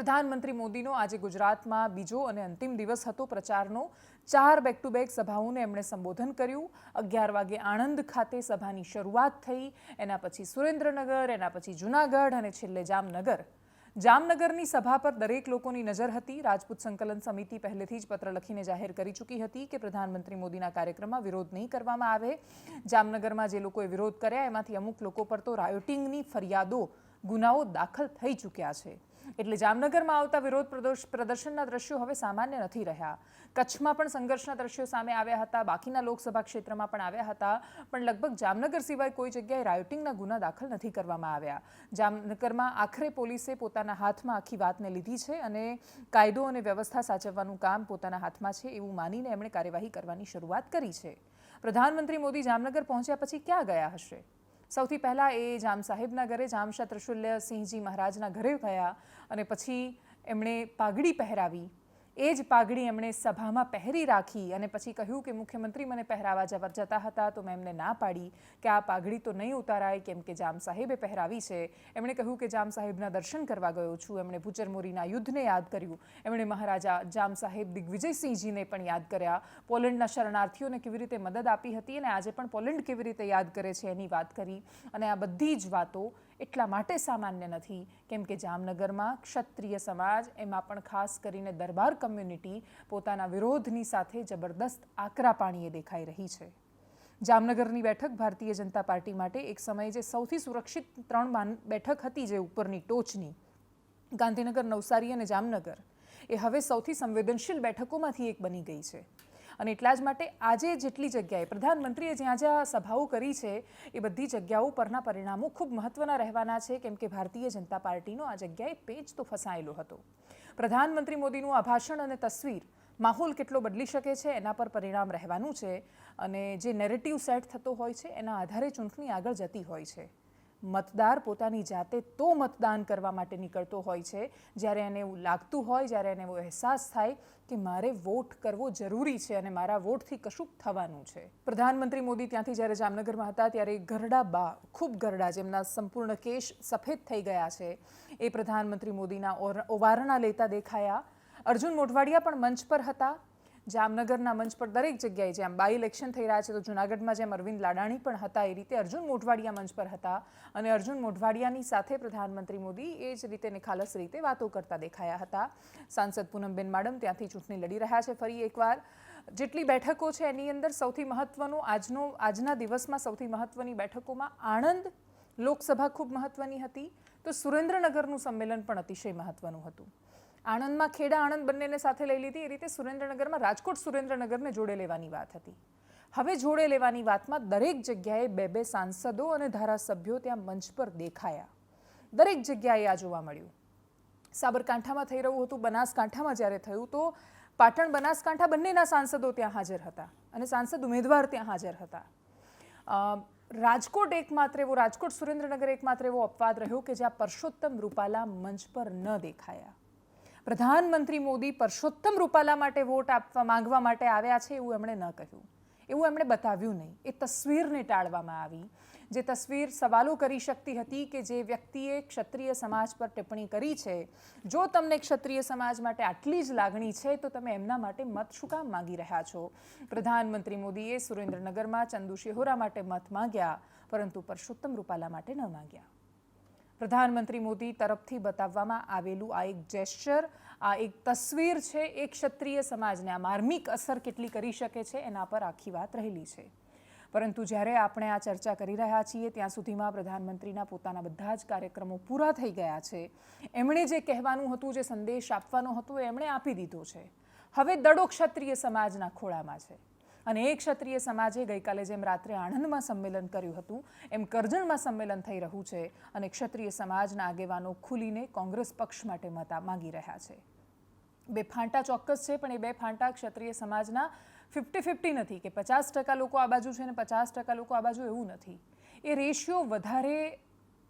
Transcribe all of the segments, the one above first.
પ્રધાનમંત્રી મોદીનો આજે ગુજરાતમાં બીજો અને અંતિમ દિવસ હતો. પ્રચારનો ચાર બેક ટુ બેક સભાઓને એમણે સંબોધન કર્યું. અગિયાર વાગે આણંદ ખાતે સભાની શરૂઆત થઈ. એના પછી સુરેન્દ્રનગર, એના પછી જુનાગઢ અને છેલ્લે જામનગર. જામનગરની સભા પર દરેક લોકોની નજર હતી. રાજપૂત સંકલન સમિતિ પહેલેથી જ પત્ર લખીને જાહેર કરી ચૂકી હતી કે પ્રધાનમંત્રી મોદીના કાર્યક્રમમાં વિરોધ નહીં કરવામાં આવે. જામનગરમાં જે લોકોએ વિરોધ કર્યા, એમાંથી અમુક લોકો પર તો રાયોટિંગની ફરિયાદો, ગુનાઓ દાખલ થઈ ચૂક્યા છે. એટલે જામનગરમાં આવતા વિરોધ પ્રદર્શનના દ્રશ્યો હવે સામાન્ય નથી રહ્યા. કચ્છમાં પણ સંઘર્ષના દ્રશ્યો સામે આવ્યા હતા. બાકીના લોકસભા ક્ષેત્રમાં પણ આવ્યા હતા. પણ લગભગ જામનગર સિવાય કોઈ જગ્યાએ રાયોટિંગના ગુના દાખલ નથી કરવામાં આવ્યા. જામનગરમાં આખરે પોલીસે પોતાના હાથમાં આખી વાતને લીધી છે અને કાયદો અને વ્યવસ્થા સાચવવાનું કામ પોતાના હાથમાં છે એવું માનીને એમણે કાર્યવાહી કરવાની શરૂઆત કરી છે. પ્રધાનમંત્રી મોદી જામનગર પહોંચ્યા પછી ક્યાં ગયા હશે? સૌથી પહેલાં એ જામ સાહેબના ઘરે જામશા ત્રિશુલ્યસિંહજી મહારાજના ઘરે ગયા અને પછી એમણે પાઘડી પહેરાવી. એ જ પાઘડી એમણે સભામાં પહેરી રાખી અને પછી કહ્યું કે મુખ્યમંત્રી મને પહેરાવા જવા જતા હતા તો મેં એમને ના પાડી કે આ પાઘડી તો નહીં ઉતારાય, કેમ કે જામ સાહેબે પહેરાવી છે. એમણે કહ્યું કે જામ સાહેબના દર્શન કરવા ગયો છું. એમણે ભૂચરમોરીના યુદ્ધને યાદ કર્યું. એમણે મહારાજા જામ સાહેબ દિગ્વિજયસિંહજીને પણ યાદ કર્યા. પોલેન્ડના શરણાર્થીઓને કેવી રીતે મદદ આપી હતી અને આજે પણ પોલેન્ડ કેવી રીતે યાદ કરે છે એની વાત કરી. અને આ બધી જ વાતો એટલા માટે સામાન્ય નથી. કેમ કે જામનગરમાં ક્ષત્રિય સમાજ, એમાં પણ ખાસ કરીને દરબાર કમ્યુનિટી પોતાના વિરોધની સાથે જબરદસ્ત આકરા પાણીએ દેખાઈ રહી છે. જામનગરની બેઠક ભારતીય જનતા પાર્ટી માટે એક સમયે જે સૌથી સુરક્ષિત ત્રણ બેઠક હતી જે ઉપરની ટોચની, ગાંધીનગર, નવસારી અને જામનગર, એ હવે સૌથી સંવેદનશીલ બેઠકોમાંથી એક બની ગઈ છે. અને એટલા જ માટે આજે જેટલી જગ્યાએ પ્રધાનમંત્રીએ જ્યાં જ્યાં સભાઓ કરી છે, એ બધી જગ્યાઓ પરના પરિણામો ખૂબ મહત્વના રહેવાના છે. કેમ કે ભારતીય જનતા પાર્ટીનો આ જગ્યાએ પેચ તો ફસાયેલો હતો. પ્રધાનમંત્રી મોદીનું આ ભાષણ અને તસવીર માહોલ કેટલો બદલી શકે છે, એના પર પરિણામ રહેવાનું છે અને જે નેરેટિવ સેટ થતો હોય છે, એના આધારે ચૂંટણી આગળ જતી હોય છે. મતદાર પોતાની જાતે તો મતદાન કરવા માટે નીકળતો હોય છે, જ્યારે એને એવું લાગતું હોય, જ્યારે એને એવો અહેસાસ થાય કે મારે વોટ કરવો જરૂરી છે અને મારા વોટથી કશુંક થવાનું છે. પ્રધાનમંત્રી મોદી ત્યાંથી જ્યારે જામનગરમાં હતા, ત્યારે ગરડા બા, ખૂબ ગરડા જેમના સંપૂર્ણ કેશ સફેદ થઈ ગયા છે, એ પ્રધાનમંત્રી મોદીના ઓવારણા લેતા દેખાયા. અર્જુન મોઢવાડિયા પણ મંચ પર હતા. જામનગરના મંચ પર દરેક જગ્યાએ જેમ બાય ઇલેક્શન થઈ રહ્યા છે, તો જુનાગઢમાં જેમ અરવિંદ લાડાણી પણ હતા, એ રીતે અર્જુન મોઢવાડિયા મંચ પર હતા. અને અર્જુન મોઢવાડિયાની સાથે પ્રધાનમંત્રી મોદી એ જ રીતે નિખાલસ રીતે વાતો કરતા દેખાયા હતા. સાંસદ પૂનમબેન માડમ ત્યાંથી ચૂંટણી લડી રહ્યા છે ફરી એકવાર. જેટલી બેઠકો છે એની અંદર સૌથી મહત્વનું આજનો, આજના દિવસમાં સૌથી મહત્વની બેઠકોમાં આણંદ લોકસભા ખૂબ મહત્વની હતી. તો સુરેન્દ્રનગરનું સંમેલન પણ અતિશય મહત્વનું હતું. આણંદમાં ખેડા આણંદ બંનેને સાથે લઈ લીધી. એ રીતે સુરેન્દ્રનગરમાં રાજકોટ સુરેન્દ્રનગરને જોડે લેવાની વાત હતી. હવે જોડે લેવાની વાતમાં દરેક જગ્યાએ બે બે સાંસદો અને ધારાસભ્યો ત્યાં મંચ પર દેખાયા. દરેક જગ્યાએ આ જોવા મળ્યું. સાબરકાંઠામાં થઈ રહ્યું હતું, બનાસકાંઠામાં જ્યારે થયું તો પાટણ, બનાસકાંઠા બંનેના સાંસદો ત્યાં હાજર હતા અને સાંસદ ઉમેદવાર ત્યાં હાજર હતા. રાજકોટ એકમાત્ર એવો, રાજકોટ સુરેન્દ્રનગર એકમાત્ર એવો અપવાદ રહ્યો કે જ્યાં પરસોત્તમ રૂપાલા મંચ પર ન દેખાયા. પ્રધાનમંત્રી મોદી પરસોત્તમ રૂપાલા માટે વોટ આપવા માંગવા માટે આવ્યા છે એવું એમણે ન કહ્યું. એવું એમણે બતાવ્યું નહીં. એ તસવીરને ટાળવામાં આવી. જે તસવીર સવાલો કરી શકતી હતી કે જે વ્યક્તિએ ક્ષત્રિય સમાજ પર ટિપ્પણી કરી છે, જો તમને ક્ષત્રિય સમાજ માટે આટલી જ લાગણી છે, તો તમે એમના માટે મત શું કામ માંગી રહ્યા છો? પ્રધાનમંત્રી મોદીએ સુરેન્દ્રનગરમાં ચંદુ શેહોરા માટે મત માંગ્યા, પરંતુ પરસોત્તમ રૂપાલા માટે ન માંગ્યા. પ્રધાનમંત્રી મોદી તરફથી બતાવવામાં આવેલું આ એક જેસ્ચર આ એક તસવીર છે, એ ક્ષત્રિય સમાજને આ માર્મિક અસર કેટલી કરી શકે છે, એના પર આખી વાત રહેલી છે. પરંતુ જ્યારે આપણે આ ચર્ચા કરી રહ્યા છીએ, ત્યાં સુધીમાં પ્રધાનમંત્રીના પોતાના બધા જ કાર્યક્રમો પૂરા થઈ ગયા છે. એમણે જે કહેવાનું હતું, જે સંદેશ આપવાનો હતો, એ એમણે આપી દીધો છે. હવે દડો ક્ષત્રિય સમાજના ખોળામાં છે. અને એ ક્ષત્રિય સમાજે ગઈકાલે જેમ રાત્રે આણંદમાં સંમેલન કર્યું હતું, એમ કરજણમાં સંમેલન થઈ રહ્યું છે અને ક્ષત્રિય સમાજના આગેવાનો ખુલીને કોંગ્રેસ પક્ષ માટે મતા માંગી રહ્યા છે. બે ફાંટા ચોક્કસ છે, પણ એ બે ફાંટા ક્ષત્રિય સમાજના ફિફ્ટી ફિફ્ટી નથી કે પચાસ ટકા લોકો આ બાજુ છે અને પચાસ ટકા લોકો આ બાજુ એવું નથી. એ રેશિયો વધારે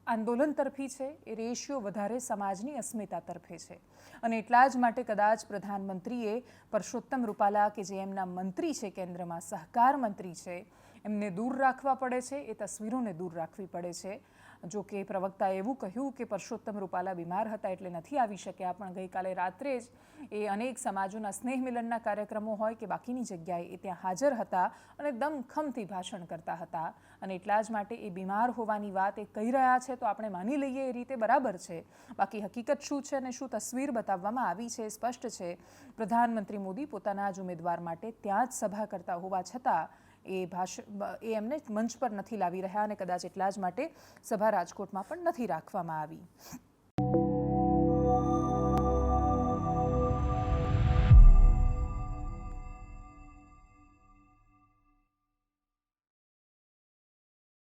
આંદોલન તરફી છે, એ રેશિયો વધારે સમાજની અસ્મિતા તરફે છે. અને એટલા જ માટે કદાચ પ્રધાનમંત્રીએ પરસોત્તમ રૂપાલા કે જે એમના મંત્રી છે, કેન્દ્રમાં સહકાર મંત્રી છે, એમને દૂર રાખવા પડે છે, એ તસવીરોને દૂર રાખવી પડે છે. જો કે પ્રવક્તાએ એવું કહ્યું કે પરસોત્તમ રૂપાલા બીમાર હતા એટલે નથી આવી શક્યા, પણ ગઈકાલે રાત્રે જ એ અનેક સમાજોના સ્નેહ મિલનના કાર્યક્રમો હોય કે બાકીની જગ્યાએ એ ત્યાં હાજર હતા અને દમખમથી ભાષણ કરતા હતા. અને એટલા જ માટે એ બીમાર હોવાની વાત એ કહી રહ્યા છે તો આપણે માની લઈએ એ રીતે બરાબર છે. બાકી હકીકત શું છે અને શું તસવીર બતાવવામાં આવી છે એ સ્પષ્ટ છે. પ્રધાનમંત્રી મોદી પોતાના જ ઉમેદવાર માટે ત્યાં જ સભા કરતા હોવા છતાં એ ભાષણ એ એમને મંચ પર નથી લાવી રહ્યા અને કદાચ એટલા જ માટે સભા રાજકોટમાં પણ નથી રાખવામાં આવી.